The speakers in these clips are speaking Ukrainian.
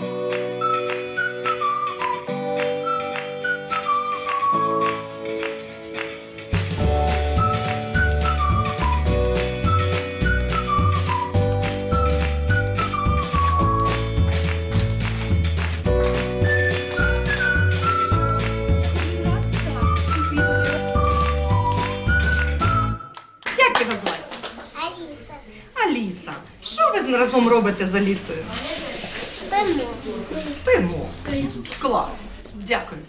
Як його звати? Аліса. Аліса. Що ви разом робите з Алісою? Пимо. Спимо. Класно. Дякую.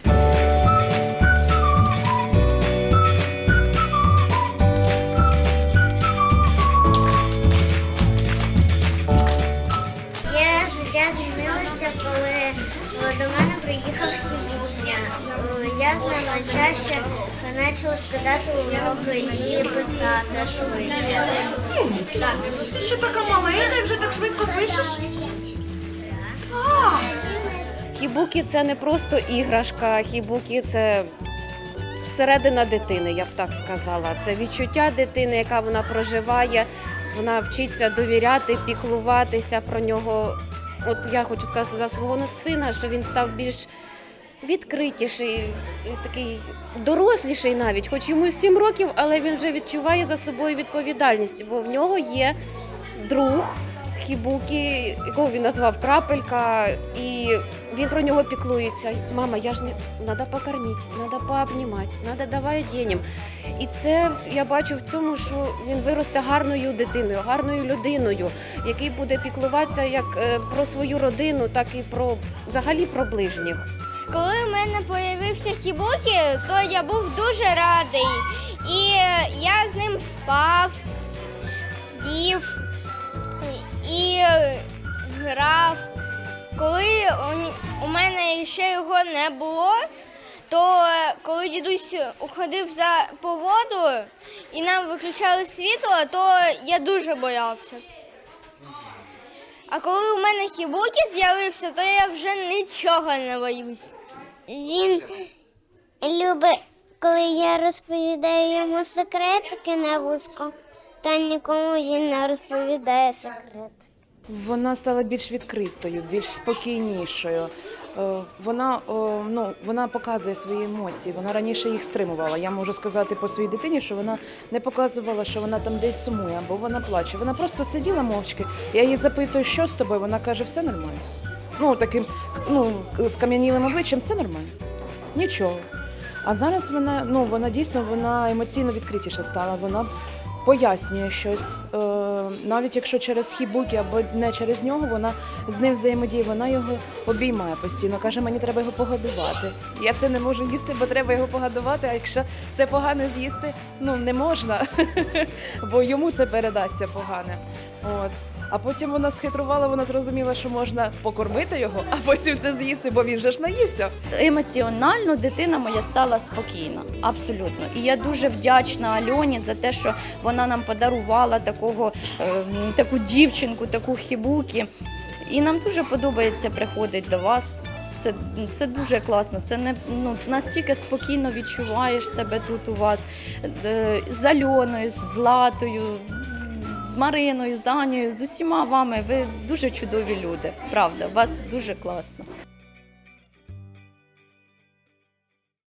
Є життя змінилося, коли е, до мене приїхав хібутня. Е, Я з ним чаще почала складати уроки і писати швидше. Ти ще така маленька і вже так швидко пишеш? А, Хібуки це не просто іграшка, хібуки це всередина дитини, я б так сказала. Це відчуття дитини, яка вона проживає. Вона вчиться довіряти, піклуватися про нього. От я хочу сказати за свого сина, що він став більш відкритіший, такий доросліший навіть, хоч йому 7 років, але він вже відчуває за собою відповідальність, бо в нього є друг. Хібуки, якого він назвав крапелька, і він про нього піклується. Мама, я ж не треба покормити, треба пообнімати, треба давати денім. І це я бачу в цьому, що він виросте гарною дитиною, гарною людиною, який буде піклуватися як е, про свою родину, так і про взагалі про ближніх. Коли в мене появився хібукі, то я був дуже радий. І е, я з ним спав, їв і е, грав. Коли у- мене ще його не було, то е, коли дідусь уходив за по воду і нам виключали світло, то я дуже боявся. А коли у мене хібукі з'явився, то я вже нічого не боюсь. Він любить, коли я розповідаю йому секретики на вузько, та нікому він не розповідає секрет. Вона стала більш відкритою, більш спокійнішою. Е, Вона, ну, вона показує свої емоції. Вона раніше їх стримувала. Я можу сказати по своїй дитині, що вона не показувала, що вона там десь сумує або вона плаче. Вона просто сиділа мовчки. Я її запитую, що з тобою. Вона каже, все нормально. Ну, таким ну, з кам'янілим обличчям все нормально. Нічого. А зараз вона, ну, вона дійсно вона емоційно відкритіша стала. Вона пояснює щось, е, навіть якщо через хібуки або не через нього, вона з ним взаємодіє, вона його обіймає постійно. Каже, мені треба його погодувати. Я це не можу їсти, бо треба його погодувати. А якщо це погано з'їсти, ну не можна, бо йому це передасться погане. От. А потім вона схитрувала, вона зрозуміла, що можна покормити його, а потім це з'їсти, бо він же ж наївся. емоціонально дитина моя стала спокійна, абсолютно. І я дуже вдячна Альоні за те, що вона нам подарувала такого, е, таку дівчинку, таку хібуки. І нам дуже подобається приходити до вас. Це, це дуже класно. Це не ну настільки спокійно відчуваєш себе тут у вас Е, з Альоною, з Златою, з Мариною, з Анією, з усіма вами. Ви дуже чудові люди. Правда, у вас дуже класно.